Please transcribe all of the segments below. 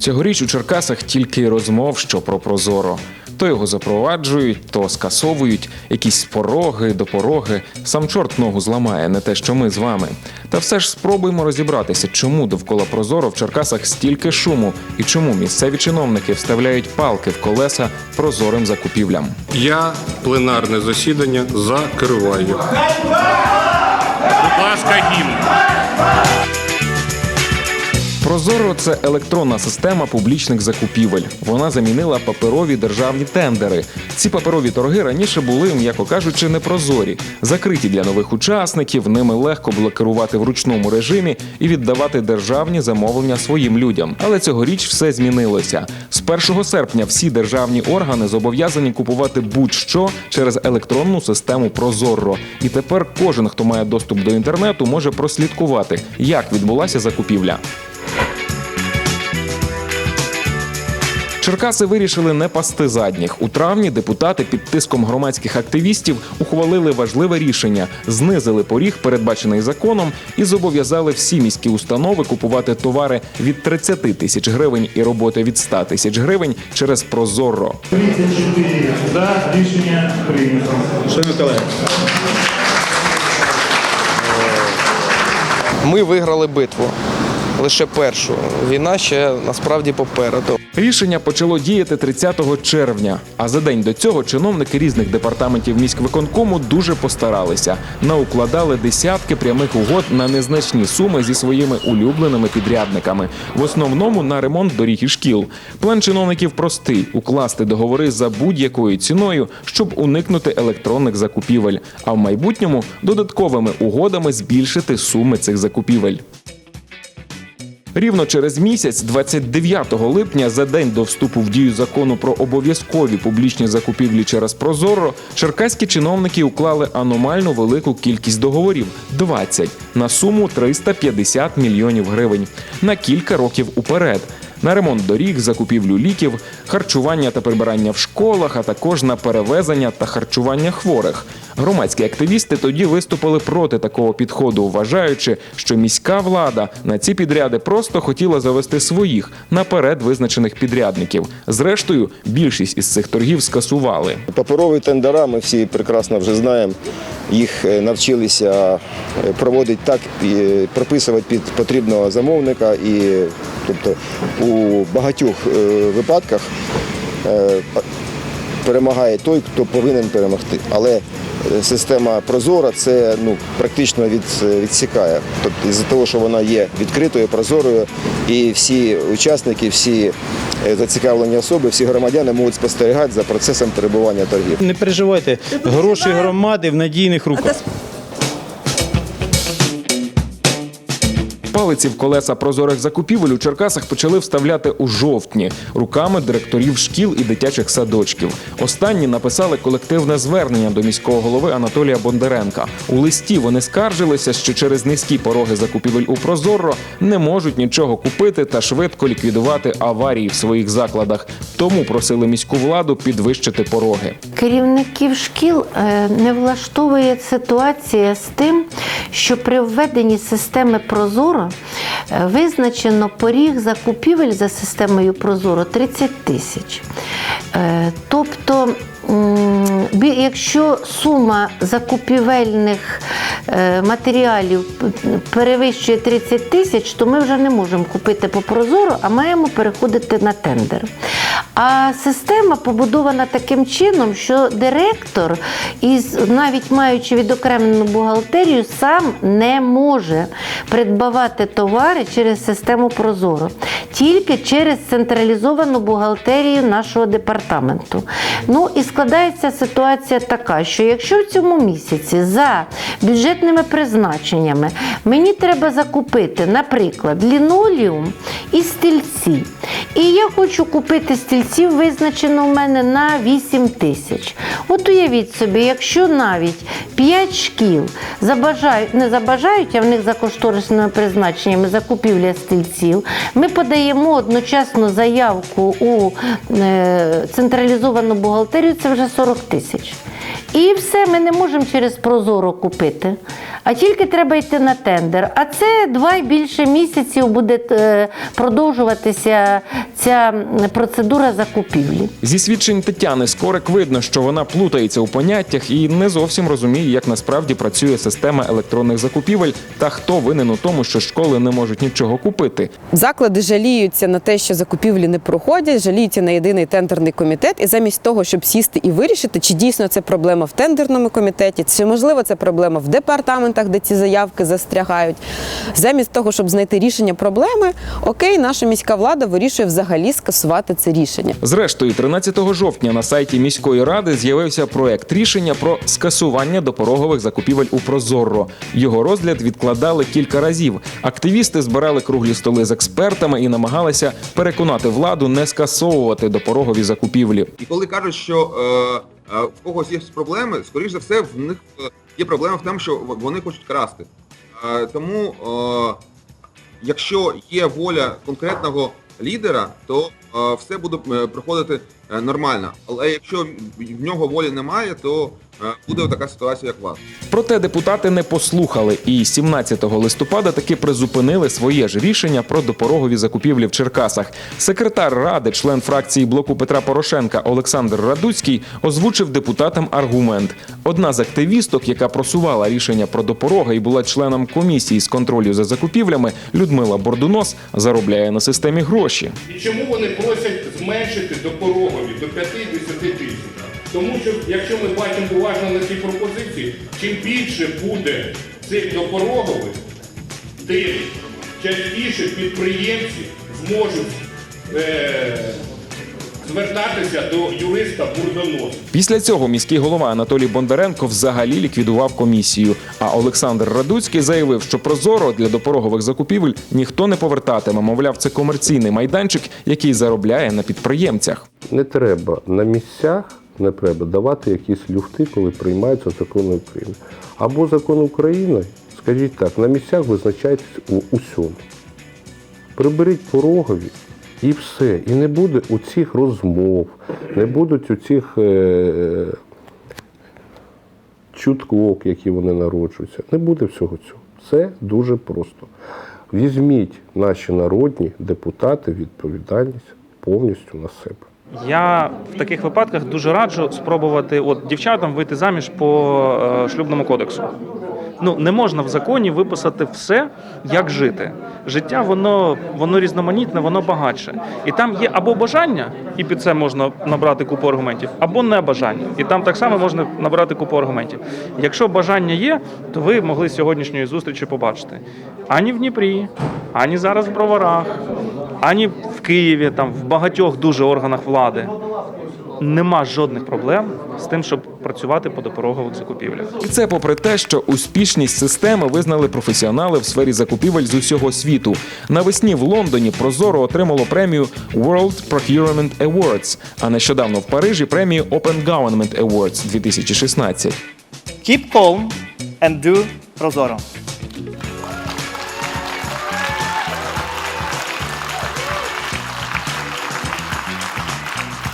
Цьогоріч у Черкасах тільки розмов, що про прозоро. То його запроваджують, то скасовують якісь пороги, допороги. Сам чорт ногу зламає, не те, що ми з вами. Та все ж спробуємо розібратися, чому довкола прозоро в Черкасах стільки шуму і чому місцеві чиновники вставляють палки в колеса прозорим закупівлям. Я пленарне засідання закриваю. Будь ласка, гімн. Прозоро це електронна система публічних закупівель. Вона замінила паперові державні тендери. Ці паперові торги раніше були, м'яко кажучи, непрозорі, закриті для нових учасників. Ними легко було керувати в ручному режимі і віддавати державні замовлення своїм людям. Але цьогоріч все змінилося. З 1 серпня всі державні органи зобов'язані купувати будь-що через електронну систему Прозорро. І тепер кожен, хто має доступ до інтернету, може прослідкувати, як відбулася закупівля. Черкаси вирішили не пасти задніх. У травні депутати під тиском громадських активістів ухвалили важливе рішення, знизили поріг, передбачений законом, і зобов'язали всі міські установи купувати товари від 30 тисяч гривень і роботи від 100 тисяч гривень через Прозорро. 34 за рішення прийнято. Шановні колеги, ми виграли битву. Лише першу. Війна ще насправді попереду. Рішення почало діяти 30 червня. А за день до цього чиновники різних департаментів міськвиконкому дуже постаралися. Наукладали десятки прямих угод на незначні суми зі своїми улюбленими підрядниками, в основному на ремонт доріг і шкіл. План чиновників простий: укласти договори за будь-якою ціною, щоб уникнути електронних закупівель, а в майбутньому додатковими угодами збільшити суми цих закупівель. Рівно через місяць, 29 липня, за день до вступу в дію закону про обов'язкові публічні закупівлі через Прозоро, черкаські чиновники уклали аномально велику кількість договорів 20 на суму 350 мільйонів гривень на кілька років уперед. На ремонт доріг, закупівлю ліків, харчування та прибирання в школах, а також на перевезення та харчування хворих. Громадські активісти тоді виступили проти такого підходу, вважаючи, що міська влада на ці підряди просто хотіла завести своїх наперед визначених підрядників. Зрештою, більшість із цих торгів скасували. Паперові тендера, ми всі прекрасно вже знаємо. Їх е, навчилися е, проводити так, і прописувати під потрібного замовника. І тобто у багатьох е, випадках перемагає той, хто повинен перемогти. Але е, система Прозора це ну, практично від, відсікає. Тобто, із-за того, що вона є відкритою, прозорою, і всі учасники, всі е, зацікавлені особи, всі громадяни можуть спостерігати за процесом перебування торгів. Не переживайте, гроші громади в надійних руках. Палиці в колеса прозорих закупівель у Черкасах почали вставляти у жовтні руками директорів шкіл і дитячих садочків. Останні написали колективне звернення до міського голови Анатолія Бондаренка. У листі вони скаржилися, що через низькі пороги закупівель у Прозоро не можуть нічого купити та швидко ліквідувати аварії в своїх закладах. Тому просили міську владу підвищити пороги. Керівників шкіл е, не влаштовує ситуація з тим, що при введенні системи Прозоро е, визначено поріг закупівель за системою Прозоро 30 тисяч. Е, Тобто, якщо сума закупівельних е, матеріалів перевищує 30 тисяч, то ми вже не можемо купити по Прозоро, а маємо переходити на тендер. А система побудована таким чином, що директор, із навіть маючи відокремлену бухгалтерію, сам не може придбавати товари через систему Прозоро, тільки через централізовану бухгалтерію нашого департаменту. Ну і складається ситуація така, що якщо в цьому місяці за бюджетними призначеннями мені треба закупити, наприклад, лінолеум і стільці. І я хочу купити стільців, визначено в мене на 8 тисяч. От уявіть собі, якщо навіть 5 шкіл забажають, не забажають, а в них за кошторисними призначеннями закупівля стільців, ми подаємо одночасно заявку у е, централізовану бухгалтерію, це вже 40 тисяч. message. І все, ми не можемо через Прозоро купити. А тільки треба йти на тендер. А це два й більше місяців буде е, продовжуватися ця процедура закупівлі. Зі свідчень Тетяни Скорик видно, що вона плутається у поняттях і не зовсім розуміє, як насправді працює система електронних закупівель та хто винен у тому, що школи не можуть нічого купити. Заклади жаліються на те, що закупівлі не проходять, жаліються на єдиний тендерний комітет, і замість того, щоб сісти і вирішити, чи дійсно це проблема в тендерному комітеті, чи можливо це проблема в департаментах, де ці заявки застрягають. Замість того, щоб знайти рішення проблеми, окей, наша міська влада вирішує взагалі скасувати це рішення. Зрештою, 13 жовтня на сайті міської ради з'явився проект рішення про скасування допорогових закупівель у Прозорро. Його розгляд відкладали кілька разів. Активісти збирали круглі столи з експертами і намагалися переконати владу не скасовувати допорогові закупівлі. І коли кажуть, що е, в когось є проблеми, скоріш за все, в них е, є проблема в тому, що вони хочуть красти. Тому, е, якщо є воля конкретного лідера, то все буде е, проходити е, нормально. Але якщо в нього волі немає, то е, буде така ситуація, як у вас. Проте депутати не послухали і 17 листопада таки призупинили своє ж рішення про допорогові закупівлі в Черкасах. Секретар ради, член фракції блоку Петра Порошенка Олександр Радуцький озвучив депутатам аргумент. Одна з активісток, яка просувала рішення про допороги і була членом комісії з контролю за закупівлями, Людмила Бордунос, заробляє на системі гроші. І чому вони просять зменшити допорогові до 5-10 тисяч? Тому що, якщо ми бачимо уважно на ці пропозиції, чим більше буде цих допорогових, тим частіше підприємці зможуть е, звертатися до юриста бурдоносу. Після цього міський голова Анатолій Бондаренко взагалі ліквідував комісію. А Олександр Радуцький заявив, що прозоро для допорогових закупівель ніхто не повертатиме. Мовляв, це комерційний майданчик, який заробляє на підприємцях. Не треба на місцях, не треба давати якісь люфти, коли приймаються закони України. Або закон України, скажіть так, на місцях визначайтесь у усьому. Приберіть порогові і все. І не буде у цих розмов, не будуть у цих е- чуток, які вони народжуються. Не буде всього цього. Це дуже просто. Візьміть наші народні депутати відповідальність повністю на себе. Я в таких випадках дуже раджу спробувати от дівчатам вийти заміж по е, шлюбному кодексу. Ну не можна в законі виписати все, як жити. Життя воно воно різноманітне, воно багатше. І там є або бажання, і під це можна набрати купу аргументів, або не бажання. І там так само можна набрати купу аргументів. Якщо бажання є, то ви могли сьогоднішньої зустрічі побачити ані в Дніпрі, ані зараз в Броварах, ані в Києві, там в багатьох дуже органах влади. Нема жодних проблем з тим, щоб працювати по допорогових закупівлях. І це попри те, що успішність системи визнали професіонали в сфері закупівель з усього світу. Навесні в Лондоні Прозоро отримало премію World Procurement Awards, а нещодавно в Парижі премію Open Government Awards 2016. Keep calm and do Prozoro.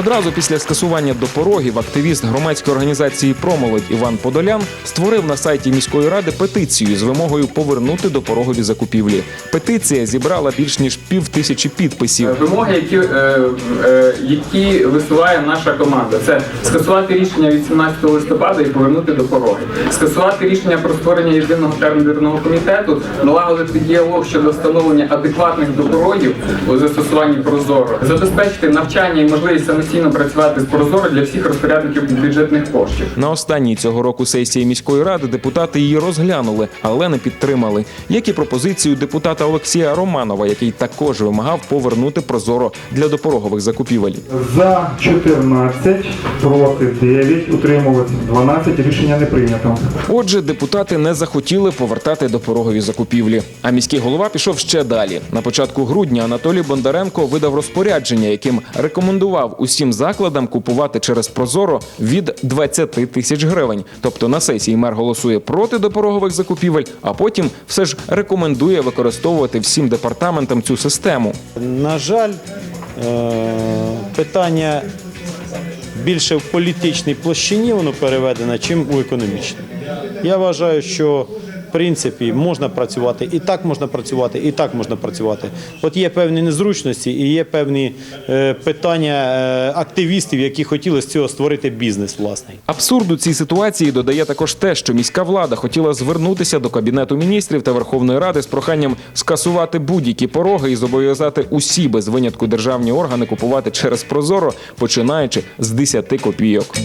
Одразу після скасування допорогів активіст громадської організації Промолодь Іван Подолян створив на сайті міської ради петицію з вимогою повернути допорогові закупівлі. Петиція зібрала більш ніж пів тисячі підписів. Вимоги, які, е, е, які висуває наша команда, це скасувати рішення від 17 листопада і повернути до пороги, скасувати рішення про створення єдиного тендерного комітету, налагодити діалог щодо встановлення адекватних допорогів у застосуванні прозоро, забезпечити навчання і можливість самостійно працювати з прозоро для всіх розпорядників бюджетних коштів. На останній цього року сесії міської ради депутати її розглянули, але не підтримали. Як і пропозицію депутата Олексія Романова, який також вимагав повернути прозоро для допорогових закупівель. За 14, проти 9, утримуватися 12, рішення не прийнято. Отже, депутати не захотіли повертати допорогові закупівлі. А міський голова пішов ще далі. На початку грудня Анатолій Бондаренко видав розпорядження, яким рекомендував усім закладам купувати через Прозоро від 20 тисяч гривень. Тобто на сесії мер голосує проти допорогових закупівель, а потім все ж рекомендує використовувати всім департаментам цю систему. На жаль, е, питання більше в політичній площині воно переведено, чим у економічній. Я вважаю, що принципі можна працювати, і так можна працювати, і так можна працювати. От є певні незручності і є певні е, питання е, активістів, які хотіли з цього створити бізнес власний. Абсурду цій ситуації додає також те, що міська влада хотіла звернутися до кабінету міністрів та Верховної Ради з проханням скасувати будь-які пороги і зобов'язати усі без винятку державні органи купувати через Прозоро, починаючи з 10 копійок.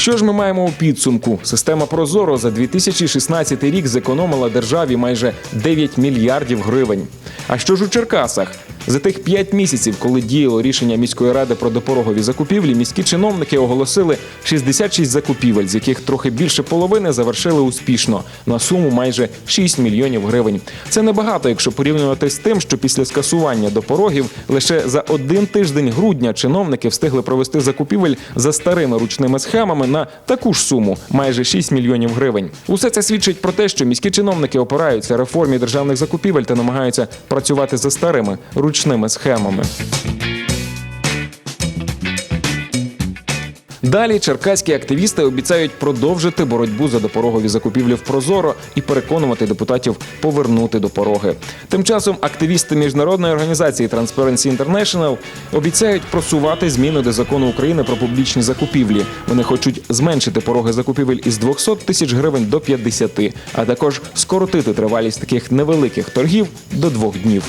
Що ж ми маємо у підсумку? Система Прозоро за 2016 рік зекономила державі майже 9 мільярдів гривень. А що ж у Черкасах? За тих 5 місяців, коли діяло рішення міської ради про допорогові закупівлі, міські чиновники оголосили 66 закупівель, з яких трохи більше половини завершили успішно на суму майже 6 мільйонів гривень. Це небагато, якщо порівнювати з тим, що після скасування допорогів лише за один тиждень грудня чиновники встигли провести закупівель за старими ручними схемами на таку ж суму майже 6 мільйонів гривень. Усе це свідчить про те, що міські чиновники опираються реформі державних закупівель та намагаються працювати за старими ручними схемами. Далі черкаські активісти обіцяють продовжити боротьбу за допорогові закупівлі в Прозоро і переконувати депутатів повернути допороги. Тим часом активісти міжнародної організації Transparency International обіцяють просувати зміни до закону України про публічні закупівлі. Вони хочуть зменшити пороги закупівель із 200 тисяч гривень до 50, а також скоротити тривалість таких невеликих торгів до двох днів.